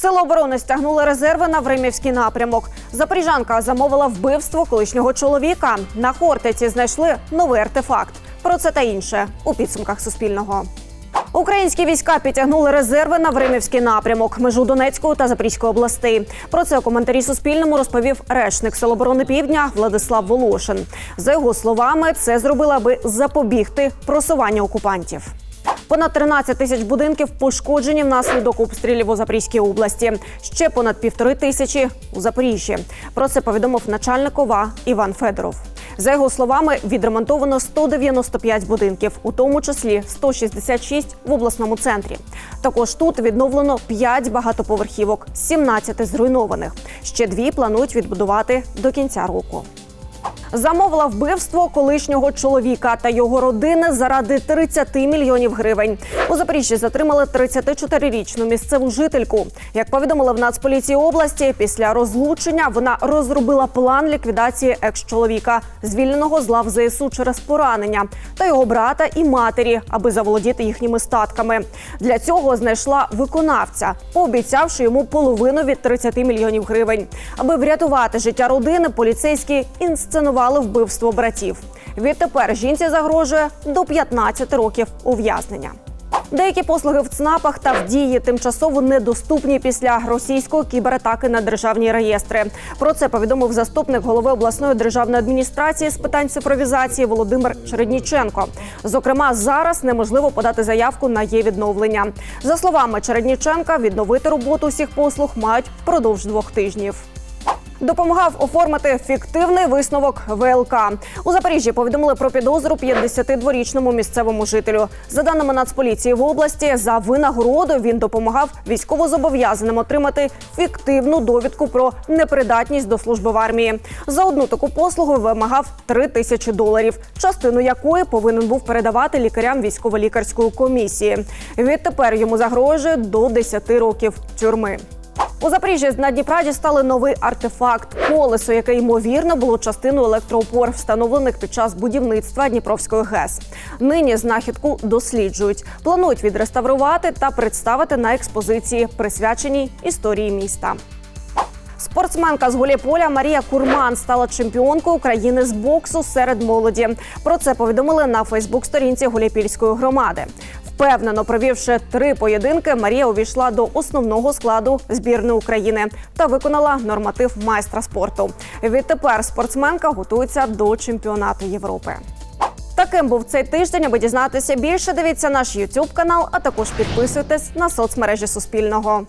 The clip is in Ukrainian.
Сили оборони стягнули резерви на Времівський напрямок. Запоріжанка замовила вбивство колишнього чоловіка. На Хортиці знайшли новий артефакт. Про це та інше у підсумках Суспільного. Українські війська підтягнули резерви на Времівський напрямок, межу Донецької та Запорізької областей. Про це у коментарі Суспільному розповів речник Сил оборони Півдня Владислав Волошин. За його словами, це зробили, аби запобігти просуванню окупантів. Понад 13 тисяч будинків пошкоджені внаслідок обстрілів у Запорізькій області. Ще понад півтори тисячі у Запоріжжі. Про це повідомив начальник ОВА Іван Федоров. За його словами, відремонтовано 195 будинків, у тому числі 166 в обласному центрі. Також тут відновлено 5 багатоповерхівок, 17 зруйнованих. Ще дві планують відбудувати до кінця року. Замовила вбивство колишнього чоловіка та його родини заради 30 мільйонів гривень. У Запоріжжі затримали 34-річну місцеву жительку. Як повідомили в Нацполіції області, після розлучення вона розробила план ліквідації екс-чоловіка, звільненого з лав ЗСУ через поранення, та його брата і матері, аби заволодіти їхніми статками. Для цього знайшла виконавця, пообіцявши йому половину від 30 мільйонів гривень. Аби врятувати життя родини, поліцейські інсценували вбивство братів. Відтепер жінці загрожує до 15 років ув'язнення. Деякі послуги в ЦНАПах та в дії тимчасово недоступні після російської кібератаки на державні реєстри. Про це повідомив заступник голови обласної державної адміністрації з питань цифровізації Володимир Чередніченко. Зокрема, зараз неможливо подати заявку на її відновлення. За словами Чередніченка, відновити роботу усіх послуг мають впродовж двох тижнів. Допомагав оформити фіктивний висновок ВЛК. У Запоріжжі повідомили про підозру 52-річному місцевому жителю. За даними Нацполіції в області, за винагороду він допомагав військовозобов'язаним отримати фіктивну довідку про непридатність до служби в армії. За одну таку послугу вимагав 3 тисячі доларів, частину якої повинен був передавати лікарям військово-лікарської комісії. Відтепер йому загрожує до 10 років тюрми. У Запоріжжі на Дніпра дістали новий артефакт колесо, яке ймовірно було частиною електроопор, встановлених під час будівництва Дніпровської ГЕС. Нині знахідку досліджують. Планують відреставрувати та представити на експозиції, присвяченій історії міста. Спортсменка з Гуляйполя Марія Курман стала чемпіонкою України з боксу серед молоді. Про це повідомили на Фейсбук-сторінці Гуляйпільської громади. Впевнено провівши три поєдинки, Марія увійшла до основного складу збірної України та виконала норматив майстра спорту. Відтепер спортсменка готується до чемпіонату Європи. Таким був цей тиждень. Аби дізнатися більше, дивіться наш YouTube канал, а також підписуйтесь на соцмережі Суспільного.